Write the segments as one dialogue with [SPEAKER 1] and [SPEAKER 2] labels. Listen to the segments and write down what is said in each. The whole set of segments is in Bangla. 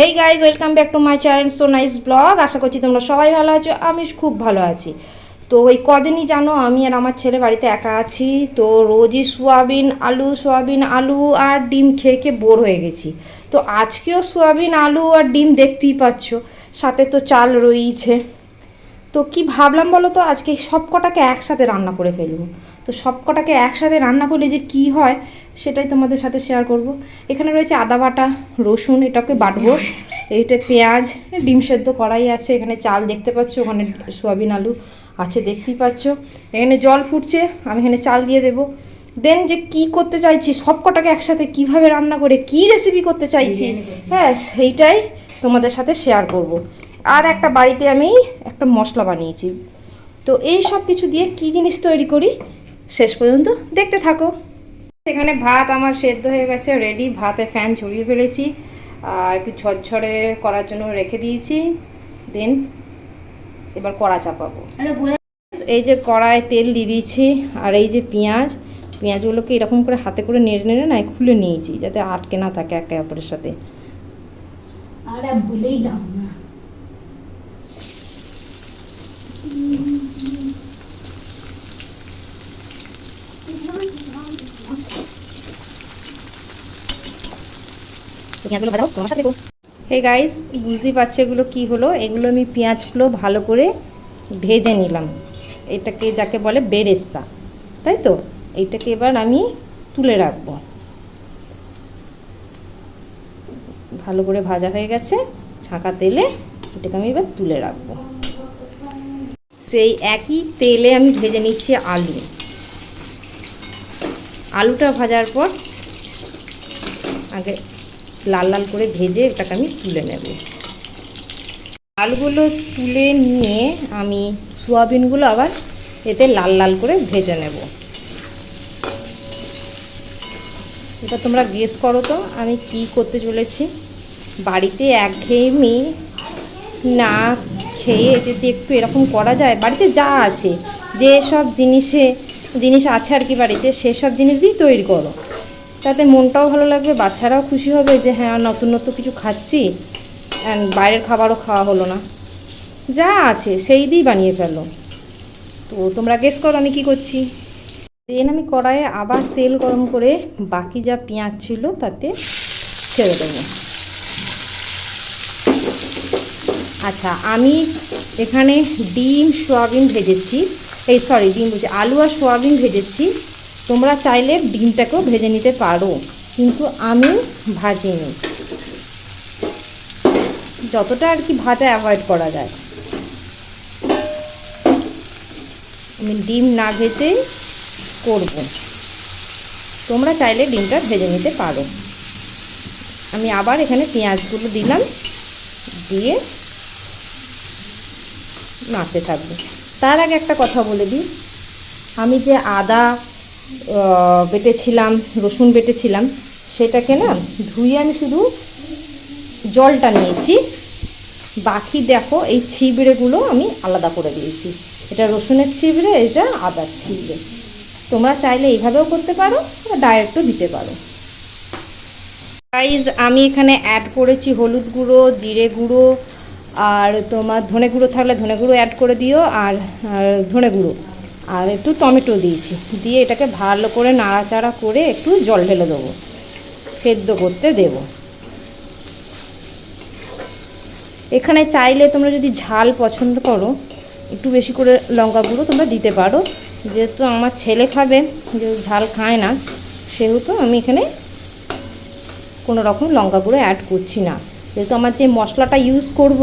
[SPEAKER 1] Hey guys welcome back to my channel so nice blog আশা করছি তোমরা সবাই ভালো আছো, আমি খুব ভালো আছি। তো ওই কদিনই জানো, আমি আর আমার ছেলে বাড়িতে একা আছি। তো রোজই সোয়াবিন, আলু সোয়াবিন, আলু আর ডিম খেয়ে খেয়ে বোর হয়ে গেছি। তো আজকেও সোয়াবিন, আলু আর ডিম দেখতেই পাচ্ছ, সাথে তো চাল রয়েছে তো কি ভাবলাম বলো তো, আজকে সব কটাকে একসাথে রান্না করে ফেলব। তো সব কটাকে একসাথে রান্না করলে যে কি হয় সেটাই তোমাদের সাথে শেয়ার করব। এখানে রয়েছে আদা বাটা রসুন এটাকে বাটবো। এইটা পেঁয়াজ ডিম সেদ্ধ কড়াই আছে। এখানে চাল দেখতে পাচ্ছ ওখানে সোয়াবিন আলু আছে দেখতেই পাচ্ছ। এখানে জল ফুটছে আমি এখানে চাল দিয়ে দেবো। দেন যে কি করতে চাইছি সব কটাকে একসাথে কীভাবে রান্না করে কি রেসিপি করতে চাইছি হ্যাঁ সেইটাই তোমাদের সাথে শেয়ার করব। আর একটা বাড়িতে আমি একটা মশলা বানিয়েছি। তো এই সব কিছু দিয়ে কি জিনিস তৈরি করি শেষ পর্যন্ত দেখতে থাকো। এখানে ভাত আমার সেদ্ধ হয়ে গেছে রেডি ভাতে ফ্যান ঝরিয়ে ফেলেছি। আর একটু ঝরঝরে করার জন্য রেখে দিয়েছি। দেন এবার কড়া চাপাবো। এই যে কড়ায় তেল দিয়ে দিয়েছি আর এই যে পেঁয়াজ পেঁয়াজগুলোকে এরকম করে হাতে করে নেড়ে নেড়ে না খুলে নিয়েছি যাতে আটকে না থাকে একে অপরের সাথে।
[SPEAKER 2] আরে ভুলেই না।
[SPEAKER 1] পেঁয়াজগুলো তোমার সাথে হে গাইস বুঝতেই পারছ এগুলো কি হলো? এগুলো আমি পেঁয়াজগুলো ভালো করে ভেজে নিলাম। এটাকে যাকে বলে বেরেস্তা, তাই তো? এইটাকে এবার আমি তুলে রাখব। ভালো করে ভাজা হয়ে গেছে, ছাঁকা তেলে এটাকে আমি এবার তুলে রাখব। সেই একই তেলে আমি ভেজে নিচ্ছি আলু। আলুটা ভাজার পর আগে লাল লাল করে ভেজে এটাকে আমি তুলে নেব। আলুগুলো তুলে নিয়ে আমি সোয়াবিনগুলো আবার এতে লাল লাল করে ভেজে নেব। এটা তোমরা গেস করো তো, আমি কি করতে চলেছি? বাড়িতে একঘেয়েমি না খেয়ে যদি একটু এরকম করা যায়, বাড়িতে যা আছে যে সব জিনিসে, জিনিস আছে আর কি বাড়িতে, সেসব জিনিস দিয়েই তৈরি করো। তাতে মনটাও ভালো লাগবে, বাচ্চারাও খুশি হবে যে হ্যাঁ নতুন নতুন কিছু খাচ্ছি অ্যান্ড বাইরের খাবারও খাওয়া হলো না। যা আছে সেই দিয়েই বানিয়ে ফেলো তো তোমরা গেস করো আমি কি করছি। দেন আমি কড়াইয়ে আবার তেল গরম করে বাকি যা পেঁয়াজ ছিল তাতে ছেড়ে দেবো। আচ্ছা আমি এখানে ডিম, সোয়াবিন ভেজেছি। এই সরি ডিম বলছি আলু আর সোয়াবিন ভেজেছি। তোমরা চাইলে ডিমটাকেও ভেজে নিতে পারো, কিন্তু আমি ভাজিনি। যতটা আর কি ভাজা অ্যাভয়েড করা যায়। আমি ডিম না ভেজে করব। তোমরা চাইলে ডিমটা ভেজে নিতে পারো। আমি আবার এখানে পেঁয়াজগুলো দিলাম, দিয়ে নাড়তে থাকব। তার আগে একটা কথা বলে দিই। আমি যে আদা বেটেছিলাম, রসুন বেটেছিলাম, সেটাকে না ধুয়ে আমি শুধু জলটা নিয়েছি। বাকি দেখো এই ছিবড়েগুলো আমি আলাদা করে দিয়েছি। এটা রসুনের ছিবড়ে, এটা আদার ছিবড়ে। তোমরা চাইলে এইভাবেও করতে পারো, বা ডাইরেক্টও দিতে পারো। গাইজ আমি এখানে অ্যাড করেছি হলুদ গুঁড়ো, জিরে গুঁড়ো, আর তোমার ধনে গুঁড়ো থাকলে ধনে গুঁড়ো অ্যাড করে দিও আর ধনে গুঁড়ো। আর একটু টমেটো দিয়েছি। দিয়ে এটাকে ভালো করে নাড়াচাড়া করে একটু জল ঢেলে দেবো। সেদ্ধ করতে দেব। এখানে চাইলে তোমরা যদি ঝাল পছন্দ করো, একটু বেশি করে লঙ্কা গুঁড়ো তোমরা দিতে পারো। যেহেতু আমার ছেলে খাবে, যেহেতু ঝাল খায় না, সেহেতু আমি এখানে কোনো রকম লঙ্কা গুঁড়ো অ্যাড করছি না। যেহেতু আমার যে মশলাটা ইউজ করব,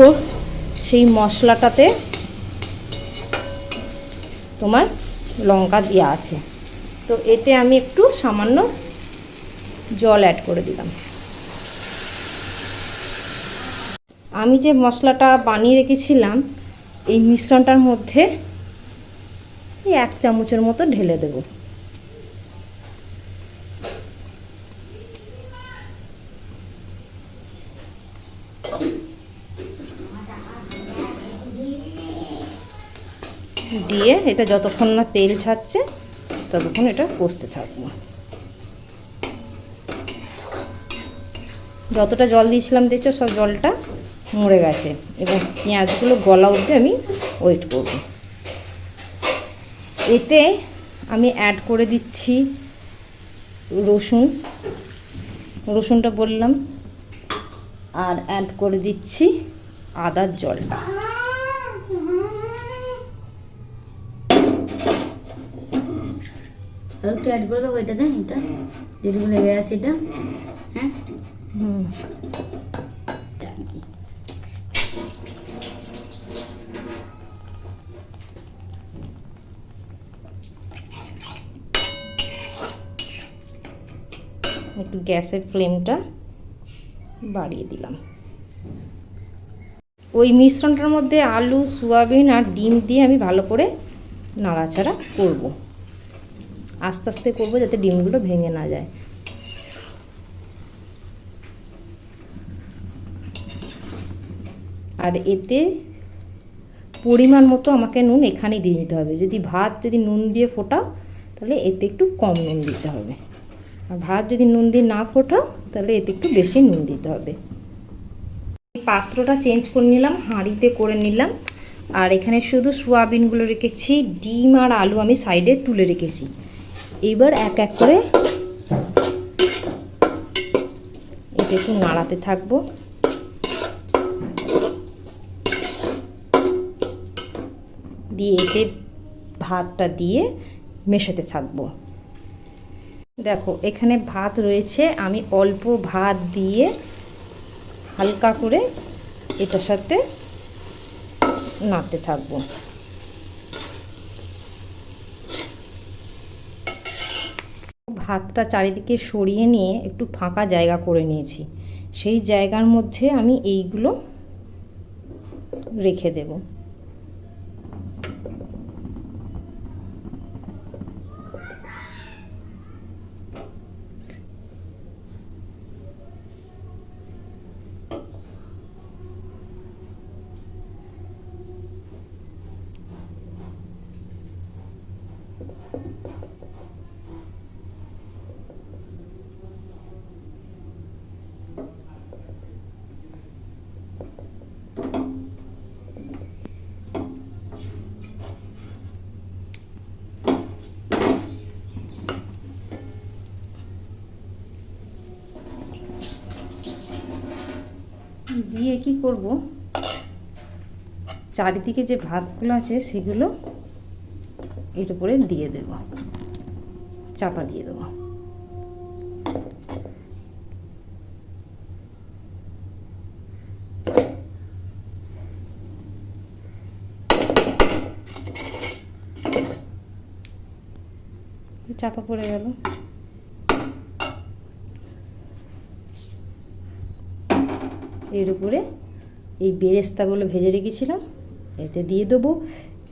[SPEAKER 1] সেই মশলাটাতে তোমার লঙ্কা দেওয়া আছে। তো এতে আমি একটু সামান্য জল অ্যাড করে দিলাম। আমি যে মশলাটা বানিয়ে রেখেছিলাম, এই মিশ্রণটার মধ্যে এক চামচের মতো ঢেলে দেবো। দিয়ে এটা যতক্ষণ না তেল ছাড়ছে, ততক্ষণ এটা কষতে থাকব। যতটা জল দিয়েছিলাম, দেখছ সব জলটা মরে গেছে। এবং পেঁয়াজগুলো গলা অবধি আমি ওয়েট করব। এতে আমি অ্যাড করে দিচ্ছি রসুন। রসুনটা বললাম। আর অ্যাড করে দিচ্ছি আদার জলটা।
[SPEAKER 2] আর একটু অ্যাড করে দেবো এটা দেন এটা? যেটুকু লেগে আছে এটা হ্যাঁ?
[SPEAKER 1] হুম। একটু গ্যাসের ফ্লেমটা বাড়িয়ে দিলাম। ওই মিশ্রণটার মধ্যে আলু, সোয়াবিন আর ডিম দিয়ে আমি ভালো করে নাড়াচাড়া করব। আস্তে আস্তে করব যাতে ডিমগুলো ভেঙে না যায়। আর এতে পরিমাণ মতো আমাকে নুন এখানেই দিয়ে দিতে হবে। যদি ভাত যদি নুন দিয়ে ফোটাও, তাহলে এতে একটু কম নুন দিতে হবে। আর ভাত যদি নুন দিয়ে না ফোটাও, তাহলে এতে একটু বেশি নুন দিতে হবে। পাত্রটা চেঞ্জ করে নিলাম, হাঁড়িতে করে নিলাম। আর এখানে শুধু সোয়াবিনগুলো রেখেছি, ডিম আর আলু আমি সাইডে তুলে রেখেছি। এবার এক এক করে এটা একটু নাড়াতে থাকব। দিয়ে এতে ভাতটা দিয়ে মেশাতে থাকব। দেখো, এখানে ভাত রয়েছে, আমি অল্প ভাত দিয়ে হালকা করে এটার সাথে নাড়তে থাকব। ভাতটা চারিদিকে সরিয়ে নিয়ে একটু ফাঁকা জায়গা করে নিয়েছি। সেই জায়গার মধ্যে আমি এইগুলো রেখে দেবো। দিয়ে কি করব? চারিদিকে যে ভাতগুলো আছে সেগুলো এর উপরে দিয়ে দেব। চাপা দিয়ে দেবো। চাপা পড়ে গেল। এর উপরে এই বেরেস্তাগুলো ভেজে রেখেছিলাম। এতে দিয়ে দেবো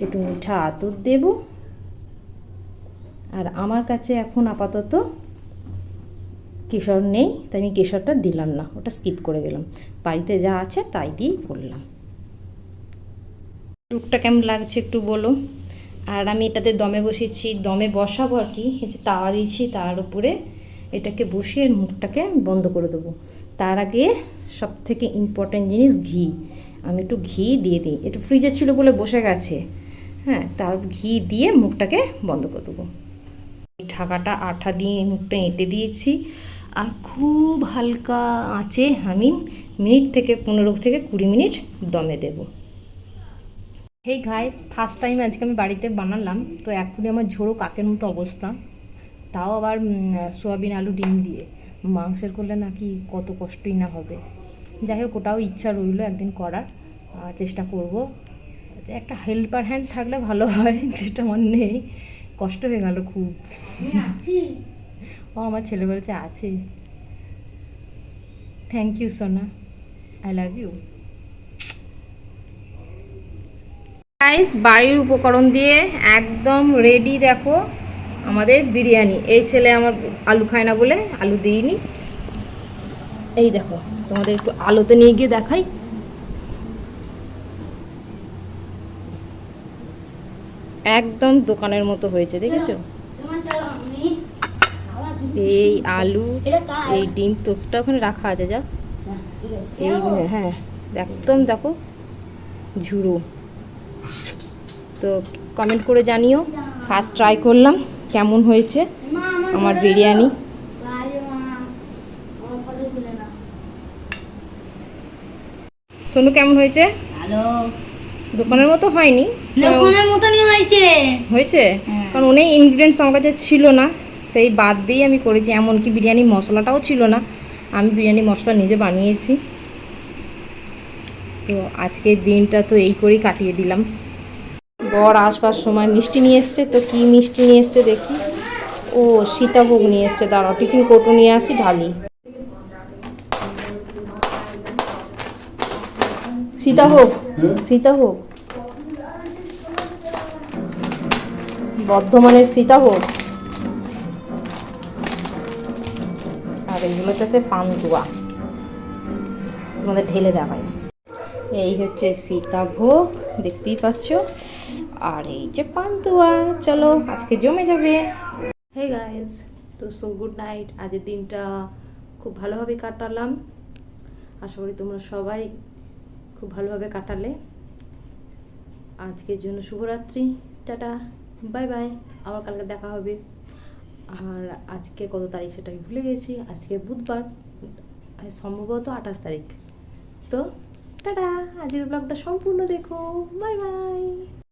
[SPEAKER 1] একটু মিঠা আতর দেব। আর আমার কাছে এখন আপাতত কেশর নেই, তাই আমি কেশরটা দিলাম না, ওটা স্কিপ করে গেলাম। বাড়িতে যা আছে তাই দিয়েই করলাম। টুকটা কেমন লাগছে একটু বলো। আর আমি এটাতে দমে বসিয়েছি দমে বসাবো আর কি যে তাওয়া দিয়েছি তার উপরে এটাকে বসিয়ে মুখটাকে বন্ধ করে দেবো। তার আগে সব থেকে ইম্পর্ট্যান্ট জিনিস ঘি। আমি একটু ঘি দিয়ে দিই। একটু ফ্রিজে ছিল বলে বসে গেছে। হ্যাঁ তার ঘি দিয়ে মুখটাকে বন্ধ করে দেবো। এই ঢাকাটা আঠা দিয়ে মুখটা এঁটে দিয়েছি। আর খুব হালকা আঁচে আমি মিনিট থেকে পনেরো থেকে কুড়ি মিনিট দমে দেবো। হেই গাইস ফার্স্ট টাইম আজকে আমি বাড়িতে বানালাম। তো এখনই আমার ঝোড়ো কাকের মতো অবস্থা। তাও আবার সোয়াবিন আলু ডিম দিয়ে। মাংসের করলে নাকি কত কষ্টই না হবে। যাই হোক, ওটাও ইচ্ছা রইল একদিন করার। চেষ্টা করব। একটা হেল্পার হ্যান্ড থাকলে ভালো হয়, যেটা আমার নেই। কষ্ট হয়ে গেল খুব। ও, আমার ছেলে বলছে, আছে। থ্যাংক ইউ সোনা। আই লাভ ইউ গাইস বাড়ির উপকরণ দিয়ে একদম রেডি দেখো। আমাদের বিরিয়ানি। এই ছেলে আমার আলু খায় না বলে আলু দিইনি। এই দেখো তোমাদের একটু আলোতে নিয়ে গিয়ে দেখাই। একদম দোকানের মতো হয়েছে দেখেছ? এই আলু এই ডিম তোপটা ওখানে রাখা আছে যা। এই হ্যাঁ একদম দেখো ঝুড়ো। তো কমেন্ট করে জানিও ফার্স্ট ট্রাই করলাম। কেমন হয়েছে? আমার বিরিয়ানি। সোনু কেমন হয়েছে?
[SPEAKER 2] ভালো।
[SPEAKER 1] দোকানের মতো হয়নি।
[SPEAKER 2] মতনই হয়েছে।
[SPEAKER 1] হয়েছে?
[SPEAKER 2] হ্যাঁ।
[SPEAKER 1] কারণ অনেক ইনগ্রিডিয়েন্টস আমার কাছে ছিল না। সেই বাদ দিয়েই আমি করেছি। এমনকি বিরিয়ানি মশলাটাও ছিল না। আমি বিরিয়ানি মশলা নিজে বানিয়েছি। তো আজকের দিনটা তো এই করেই কাটিয়ে দিলাম। বর আসবার সময় মিষ্টি নিয়ে এসছে, তো কি মিষ্টি নিয়ে এসছে দেখি। ও সীতাভোগ নিয়ে এসছে, দাঁড়াও, টিফিন কোটো নিয়ে আসি, ঢালি। সীতাভোগ সীতাভোগ। বর্ধমানের সীতাভোগ। আর এইগুলোতে হচ্ছে পান্তুয়া। তোমাদের ঢেলে দেখাই। এই হচ্ছে সীতাভোগ, দেখতেই পাচ্ছ। আর এই যে পান্তুয়া, চলো আজকে জমে যাবে। হে গাইস তো সো গুড নাইট আজের দিনটা খুব ভালোভাবে কাটালাম। আশা করি তোমরা সবাই খুব ভালোভাবে কাটালে। আজকের জন্য শুভরাত্রি, টাটা বাই বাই আবার কালকে দেখা হবে। আর আজকে কত তারিখ সেটা আমি ভুলে গেছি। আজকে বুধবার সম্ভবত আঠাশ তারিখ। তো টাটা, আজকের ব্লগটা সম্পূর্ণ দেখো। Bye bye